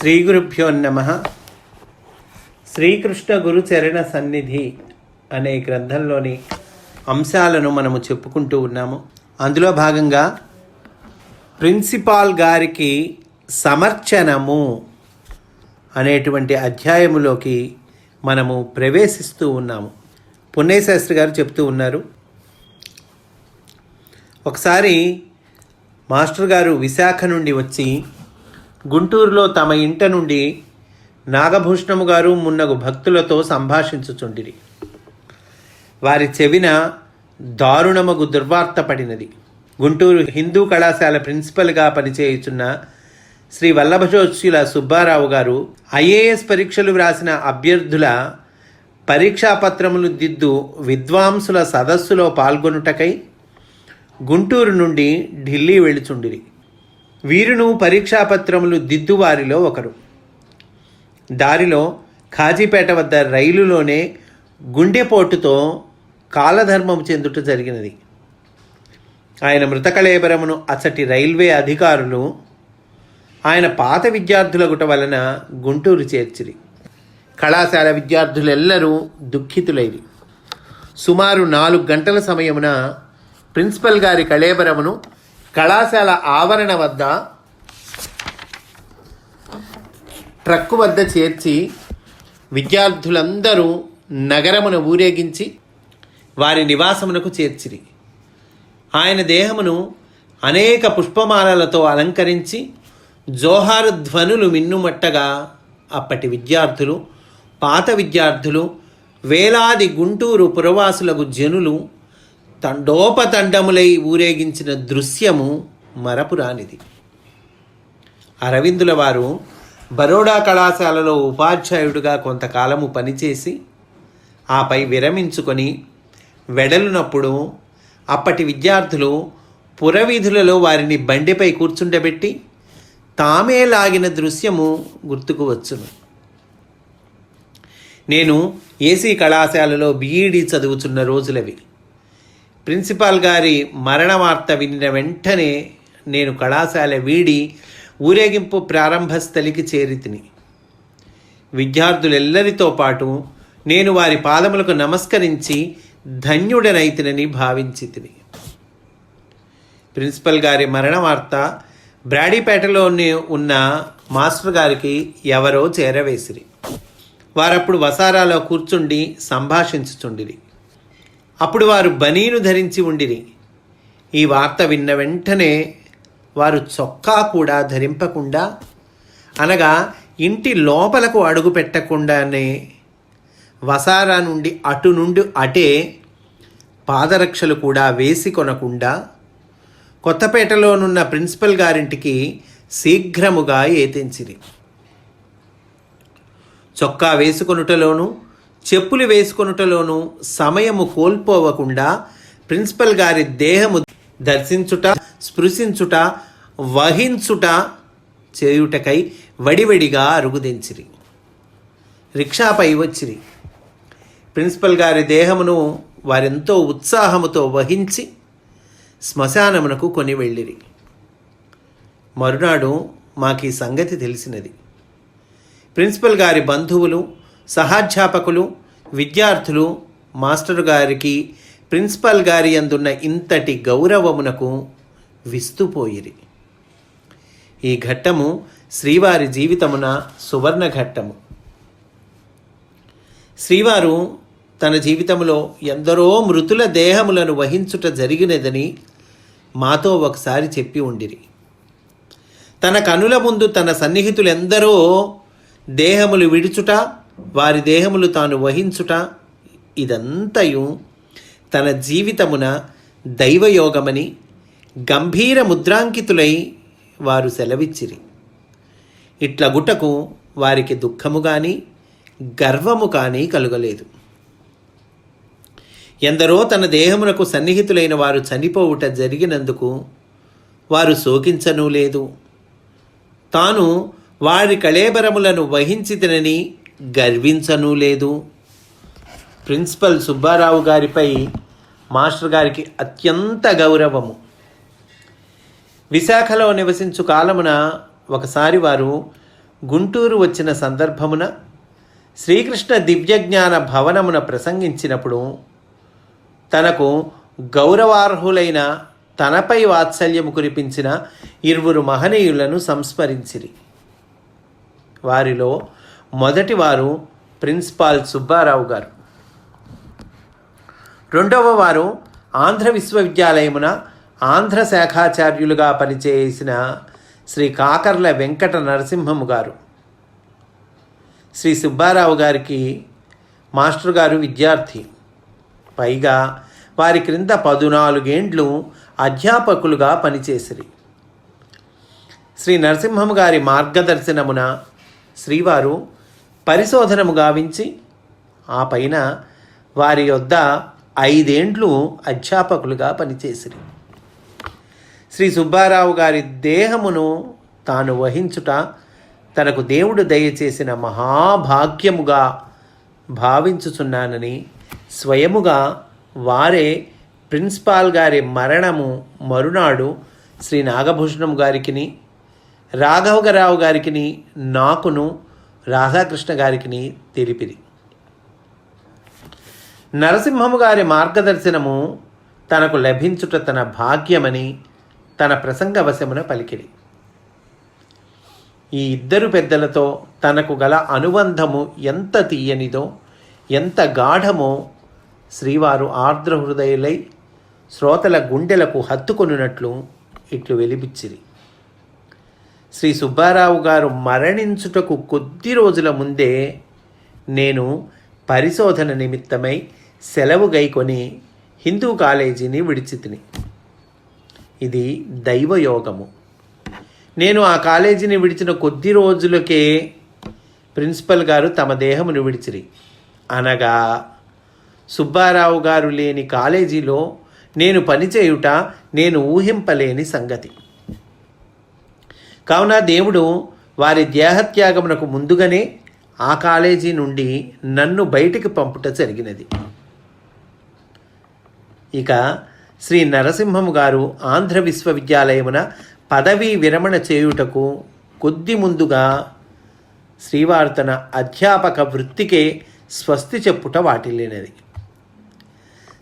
శ్రీ గురుభ్యో నమ. శ్రీకృష్ణ గురుచరణ సన్నిధి అనే గ్రంథంలోని అంశాలను మనము చెప్పుకుంటూ ఉన్నాము. అందులో భాగంగా ప్రిన్సిపాల్ గారికి సమర్చనము అనేటువంటి అధ్యాయములోకి మనము ప్రవేశిస్తూ ఉన్నాము. పుణ్యశాస్త్రి గారు చెప్తూ ఉన్నారు. ఒకసారి మాస్టర్ గారు విశాఖ నుండి వచ్చి గుంటూరులో తమ ఇంట నుండి నాగభూషణము గారు మున్నగు భక్తులతో సంభాషించుచుండిరి. వారి చెవిన దారుణమగు దుర్వార్త పడినది. గుంటూరు హిందూ కళాశాల ప్రిన్సిపల్గా పనిచేయుచున్న శ్రీ వల్లభజోత్సుల సుబ్బారావు గారు ఐఏఎస్ పరీక్షలు వ్రాసిన అభ్యర్థుల పరీక్షాపత్రములు దిద్దు విద్వాంసుల సదస్సులో పాల్గొనుటకై గుంటూరు నుండి ఢిల్లీ వెళుచుండిరి వీరును పరీక్షాపత్రములు దిద్దువారిలో ఒకరు. దారిలో ఖాజీపేట వద్ద రైలులోనే గుండెపోటుతో కాలధర్మము చెందుట జరిగినది. ఆయన మృతకళేబరమును అచ్చటి రైల్వే అధికారులు ఆయన పాత విద్యార్థుల గుట వలన గుంటూరు చేర్చిరి. కళాశాల విద్యార్థులెల్లరూ దుఃఖితులైరి. సుమారు నాలుగు గంటల సమయమున ప్రిన్సిపల్ గారి కళేబరమును కళాశాల ఆవరణ వద్ద ట్రక్కు వద్ద చేర్చి విద్యార్థులందరూ నగరమును ఊరేగించి వారి నివాసమునకు చేర్చిరి. ఆయన దేహమును అనేక పుష్పమాలలతో అలంకరించి జోహారు ధ్వనులు మిన్నుమట్టగా అప్పటి విద్యార్థులు పాత విద్యార్థులు వేలాది గుంటూరు పురవాసులకు జనులు తండోపతండములై ఊరేగించిన దృశ్యము మరపురానిది అరవిందుల వారు బరోడా కళాశాలలో ఉపాధ్యాయుడిగా కొంతకాలము పనిచేసి ఆపై విరమించుకొని వెడలునప్పుడు అప్పటి విద్యార్థులు పురవీధులలో వారిని బండిపై కూర్చుండబెట్టి తామే లాగిన దృశ్యము గుర్తుకు వచ్చును. నేను ఏసీ కళాశాలలో బీఈడీ చదువుతున్న రోజులవి. ప్రిన్సిపాల్ గారి మరణ వార్త వినిన వెంటనే నేను కళాశాల వీడి ఊరేగింపు ప్రారంభ స్థలికి చేరితిని. విద్యార్థులెల్లరితో పాటు నేను వారి పాదములకు నమస్కరించి ధన్యుడనైతినని భావించి తిని ప్రిన్సిపల్ గారి మరణ వార్త బ్రాడీపేటలోని ఉన్న మాస్టర్ గారికి ఎవరో చేరవేసిరి. వారప్పుడు వసారాలో కూర్చుండి సంభాషించుచుండిరి. అప్పుడు వారు బనీను ధరించి ఉండిరి. ఈ వార్త విన్న వెంటనే వారు చొక్కా కూడా ధరింపకుండా అనగా ఇంటి లోపలకు అడుగు పెట్టకుండానే వసారా నుండి అటు నుండి అటే పాదరక్షలు కూడా వేసి కొనకుండా కొత్తపేటలోనున్న ప్రిన్సిపల్ గారింటికి శీఘ్రముగా ఏతించిరి. చొక్కా వేసుకొనుటలోనూ చెప్పులు వేసుకొనుటలోనూ సమయము కోల్పోవకుండా ప్రిన్సిపల్ గారి దేహము దర్శించుట స్పృశించుట వహించుట చేయుటకై వడివడిగా అరుగుదించిరి. రిక్షాపై వచ్చిరి. ప్రిన్సిపల్ గారి దేహమును వారెంతో ఉత్సాహముతో వహించి శ్మశానమునకు కొని వెళ్ళిరి. మరునాడు మాకు ఈ సంగతి తెలిసినది. ప్రిన్సిపల్ గారి బంధువులు సహాధ్యాపకులు విద్యార్థులు మాస్టరు గారికి ప్రిన్సిపల్ గారి అందున్న ఇంతటి గౌరవమునకు విస్తుపోయిరి. ఈ ఘట్టము శ్రీవారి జీవితమున సువర్ణ ఘట్టము. శ్రీవారు తన జీవితంలో ఎందరో మృతుల దేహములను వహించుట జరిగినదని మాతో ఒకసారి చెప్పి ఉండిరి. తన కనుల ముందు తన సన్నిహితులెందరో దేహములు విడుచుట వారి దేహములు తాను వహించుట ఇదంతయు తన జీవితమున దైవయోగమని గంభీర ముద్రాంకితులై వారు సెలవిచ్చిరి. ఇట్ల గుటకు వారికి దుఃఖము కానీ గర్వము కానీ కలుగలేదు. ఎందరో తన దేహమునకు సన్నిహితులైన వారు చనిపోవుట జరిగినందుకు వారు శోకించనూ లేదు. తాను వారి కళేబరములను వహించితనని గర్వించనూ లేదు. ప్రిన్సిపల్ సుబ్బారావు గారిపై మాస్టర్ గారికి అత్యంత గౌరవము. విశాఖలో నివసించు కాలమున ఒకసారి వారు గుంటూరు వచ్చిన సందర్భమున శ్రీకృష్ణ దివ్యజ్ఞాన భవనమున ప్రసంగించినప్పుడు తనకు గౌరవార్హులైన తనపై వాత్సల్యము కురిపించిన ఇరువురు మహనీయులను సంస్మరించిరి. వారిలో మొదటివారు ప్రిన్సిపాల్ సుబ్బారావు గారు. రెండవ వారు ఆంధ్ర విశ్వవిద్యాలయమున ఆంధ్ర శాఖాచార్యులుగా పనిచేసిన శ్రీ కాకర్ల వెంకట నరసింహము గారు. శ్రీ సుబ్బారావు గారికి మాస్టర్ గారు విద్యార్థి. పైగా వారి క్రింద పదునాలుగేండ్లు అధ్యాపకులుగా పనిచేసిరి. శ్రీ నరసింహం గారి మార్గదర్శనమున శ్రీవారు పరిశోధనము గావించి ఆ పైన వారి యొద్ద ఐదేండ్లు అధ్యాపకులుగా పనిచేసిరి. శ్రీ సుబ్బారావు గారి దేహమును తాను వహించుట తనకు దేవుడు దయచేసిన మహాభాగ్యముగా భావించుచున్నానని స్వయముగా వారే ప్రిన్సిపాల్ గారి మరణము మరునాడు శ్రీ నాగభూషణం గారికిని రాఘవరావు గారికిని నాకును రాధాకృష్ణ గారికిని తెలిపిరి. నరసింహము గారి మార్గదర్శనము తనకు లభించుట తన భాగ్యమని తన ప్రసంగవశమున పలికిరి. ఈ ఇద్దరు పెద్దలతో తనకు గల అనుబంధము ఎంత తీయనిదో ఎంత గాఢమో శ్రీవారు ఆర్ద్రహృదయులై శ్రోతల గుండెలకు హత్తుకొనున్నట్లు ఇట్లు వెలిపిచ్చిరి శ్రీ సుబ్బారావు గారు మరణించుటకు కొద్ది రోజుల ముందే నేను పరిశోధన నిమిత్తమై సెలవు గైకొని హిందూ కాలేజీని విడిచితిని. ఇది దైవయోగము. నేను ఆ కాలేజీని విడిచిన కొద్ది రోజులకే ప్రిన్సిపల్ గారు తమ దేహమును విడిచిరి. అనగా సుబ్బారావు గారు లేని కాలేజీలో నేను పనిచేయుట నేను ఊహింపలేని సంగతి. కావున దేవుడు వారి దేహత్యాగమునకు ముందుగానే ఆ కాలేజీ నుండి నన్ను బయటికి పంపుట జరిగినది. ఇక శ్రీ నరసింహము గారు ఆంధ్ర విశ్వవిద్యాలయమున పదవీ విరమణ చేయుటకు కొద్ది ముందుగా శ్రీవారు తన అధ్యాపక వృత్తికే స్వస్తి చెప్పుట వాటిల్లినది.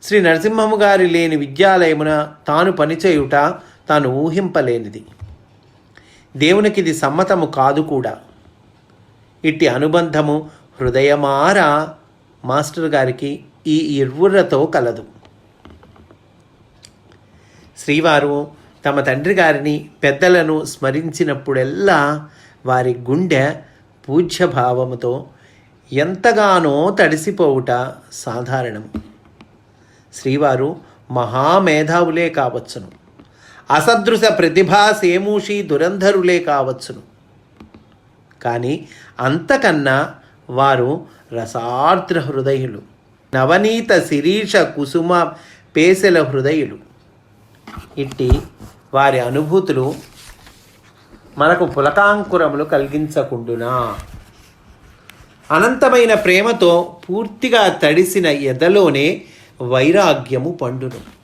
శ్రీ నరసింహము గారి లేని విద్యాలయమున తాను పనిచేయుట తాను ఊహింపలేనిది. దేవునికి ఇది సమ్మతము కాదు కూడా. ఇట్టి అనుబంధము హృదయమారా మాస్టర్ గారికి ఈ ఇర్వుర్రతో కలదు. శ్రీవారు తమ తండ్రి గారిని పెద్దలను స్మరించినప్పుడెల్లా వారి గుండె పూజ్యభావముతో ఎంతగానో తడిసిపోవుట సాధారణం. శ్రీవారు మహామేధావులే కావచ్చును. అసదృశ ప్రతిభా సేమూషి దురంధరులే కావచ్చును. కానీ అంతకన్నా వారు రసార్ద్ర హృదయులు. నవనీత శిరీష కుసుమ పేసెల హృదయులు. ఇట్టి వారి అనుభూతులు మనకు పులకాంకురములు కలిగించకుండునా? అనంతమైన ప్రేమతో పూర్తిగా తడిసిన ఎదలోనే వైరాగ్యము పండును.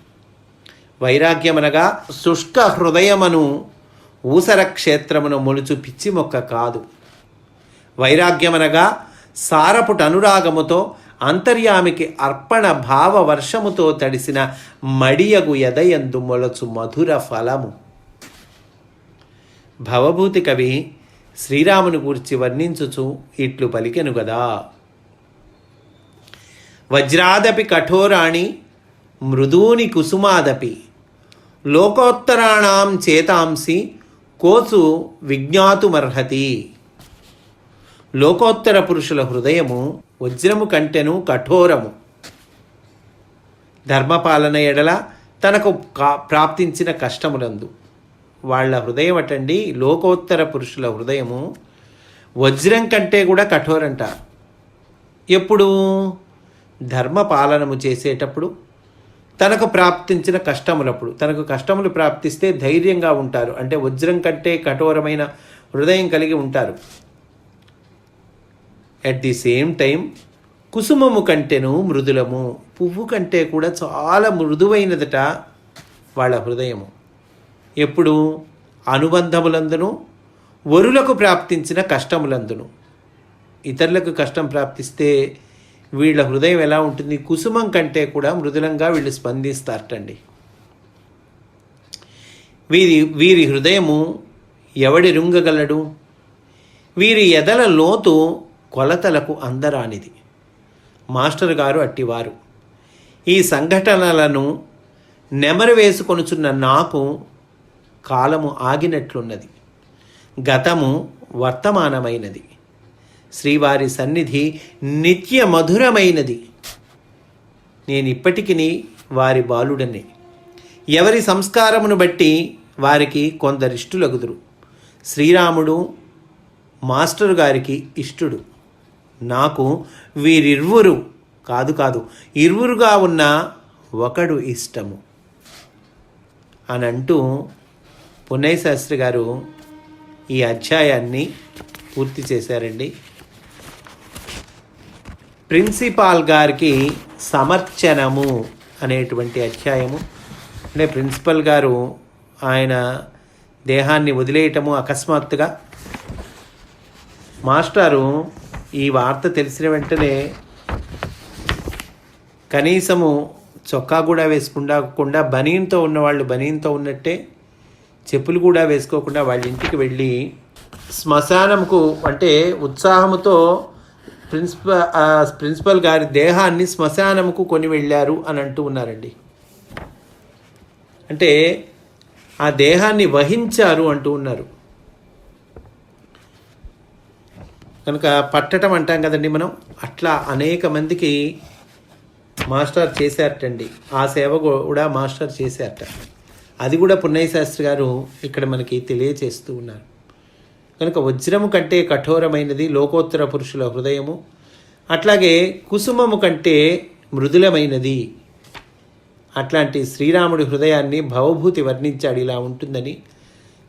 వైరాగ్యమనగా శుష్క హృదయమను ఊసర క్షేత్రమును మొలుచు పిచ్చి మొక్క కాదు. వైరాగ్యమనగా సారపుట అనురాగముతో అంతర్యామికి అర్పణ భావ వర్షముతో తడిసిన మడియగు ఎదయందు మొలచు మధుర ఫలము. భవభూతి కవి శ్రీరాముని గూర్చి వర్ణించుచు ఇట్లు పలికెను గదా. వజ్రాదపి కఠోరాణి మృదూని కుసుమాదపి. లోకోత్తరాణం చేతాంసి కోసు విజ్ఞాతుమర్హతి. లోకోత్తర పురుషుల హృదయము వజ్రము కంటెను కఠోరము. ధర్మపాలన ఎడల తనకు కా ప్రాప్తించిన కష్టములందు. వాళ్ళ హృదయం అటండి లోకోత్తర పురుషుల హృదయము వజ్రం కంటే కూడా కఠోరంట. ఎప్పుడు? ధర్మపాలనము చేసేటప్పుడు. తనకు ప్రాప్తించిన కష్టములప్పుడు తనకు కష్టములు ప్రాప్తిస్తే ధైర్యంగా ఉంటారు. అంటే వజ్రం కంటే కఠోరమైన హృదయం కలిగి ఉంటారు. అట్ ది సేమ్ టైం కుసుమము కంటేను మృదులము. పువ్వు కంటే కూడా చాలా మృదువైనదట వాళ్ళ హృదయము. ఎప్పుడు? అనుబంధములందును వరులకు ప్రాప్తించిన కష్టములందును. ఇతరులకు కష్టం ప్రాప్తిస్తే వీళ్ళ హృదయం ఎలా ఉంటుంది? కుసుమం కంటే కూడా మృదులంగా వీళ్ళు స్పందిస్తారటండి. వీరి వీరి హృదయము ఎవడి రుంగగలడు? వీరి ఎదల లోతు కొలతలకు అందరానిది. మాస్టర్ గారు అట్టివారు. ఈ సంఘటనలను నెమరు వేసుకొనుచున్న నాకు కాలము ఆగినట్లున్నది. గతము వర్తమానమైనది. శ్రీవారి సన్నిధి నిత్య మధురమైనది నేను ఇప్పటికి వారి బాలుడనే. ఎవరి సంస్కారమును బట్టి వారికి కొందరిష్టులగుదురు. శ్రీరాముడు మాస్టర్ గారికి ఇష్టుడు. నాకు వీరిరువురు కాదు కాదు ఇరువురుగా ఉన్న ఒకడు ఇష్టము. అని అంటూ పున్నయ్య శాస్త్రి గారు ఈ అధ్యాయాన్ని పూర్తి చేశారండి. ప్రిన్సిపాల్ గారికి సమర్చనము అనేటువంటి అధ్యాయము. అంటే ప్రిన్సిపల్ గారు ఆయన దేహాన్ని వదిలేయటము అకస్మాత్తుగా. మాస్టారు ఈ వార్త తెలిసిన వెంటనే కనీసము చొక్కా కూడా వేసుకుండా బనీన్తో ఉన్నవాళ్ళు బనీన్తో ఉన్నట్టే చెప్పులు కూడా వేసుకోకుండా వాళ్ళ ఇంటికి వెళ్ళి శ్మశానంకు అంటే ఉత్సాహముతో ప్రిన్సిపల్ ప్రిన్సిపల్ గారి దేహాన్ని శ్మశానముకు కొని వెళ్ళారు అని అంటూ ఉన్నారండి. అంటే ఆ దేహాన్ని వహించారు అంటూ ఉన్నారు. కనుక పట్టటం అంటాం కదండి మనం అట్లా అనేక మందికి మాస్టర్ చేశారటండి. ఆ సేవ కూడా మాస్టర్ చేశారట. అది కూడా పున్నయ్య శాస్త్రి గారు ఇక్కడ మనకి తెలియచేస్తూ ఉన్నారు. కనుక వజ్రము కంటే కఠోరమైనది లోకోత్తర పురుషుల హృదయము. అట్లాగే కుసుమము కంటే మృదులమైనది. అట్లాంటి శ్రీరాముడి హృదయాన్ని భవభూతి వర్ణించాడు ఇలా ఉంటుందని.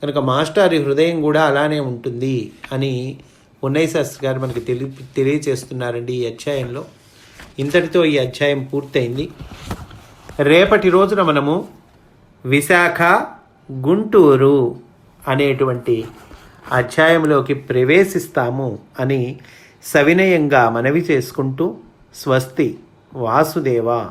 కనుక మాస్టారి హృదయం కూడా అలానే ఉంటుంది అని ఉన్నయ్య శాస్త్రి గారు మనకి తెలి తెలియచేస్తున్నారండి ఈ అధ్యాయంలో. ఇంతటితో ఈ అధ్యాయం పూర్తయింది. రేపటి రోజున మనము విశాఖ గుంటూరు అనేటువంటి అధ్యాయంలోకి ప్రవేశిస్తాము అని సవినయంగా మనవి చేసుకుంటూ స్వస్తి వాసుదేవ.